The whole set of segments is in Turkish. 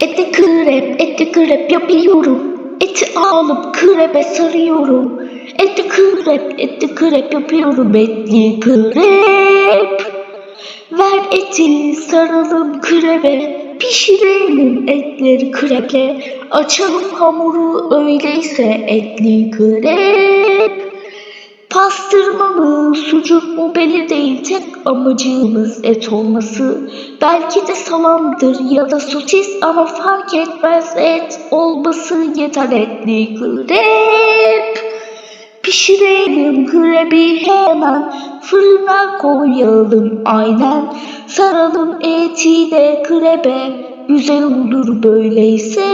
Eti krep, eti krep yapıyorum. Eti alıp krebe sarıyorum. Eti krep, eti krep yapıyorum. Etli krep. Ver eti saralım krebe. Pişirelim etleri kreple. Açalım hamuru öyleyse etli krep. Pastırma mı, sucuk mu belli değil tek amacımız et olması. Belki de salamdır ya da sosis ama fark etmez et olması yeter etli krep. Pişirelim krebi hemen fırına koyalım aynen. Saralım eti de krebe güzel olur böyleyse.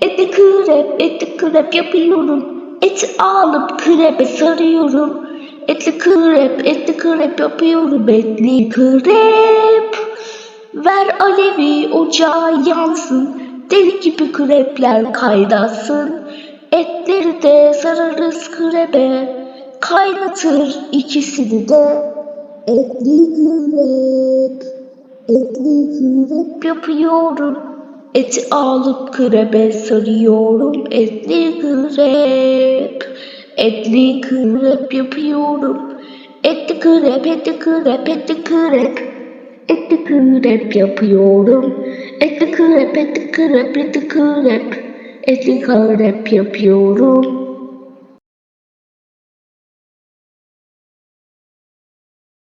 Eti krep, eti krep yapıyorum. Eti alıp krebe sarıyorum. Etli krep, etli krep yapıyorum. Etli krep. Ver alevi ocağa yansın. Deli gibi krepler kaynasın. Etleri de sararız krebe. Kaynatır ikisini de. Etli krep. Etli krep yapıyorum. Eti alıp krebe sarıyorum. Etli krep. Etli krep yapıyorum. Etli krep, etli krep, etli krep. Etli krep yapıyorum. Etli krep, etli krep, etli krep. Etli krep yapıyorum.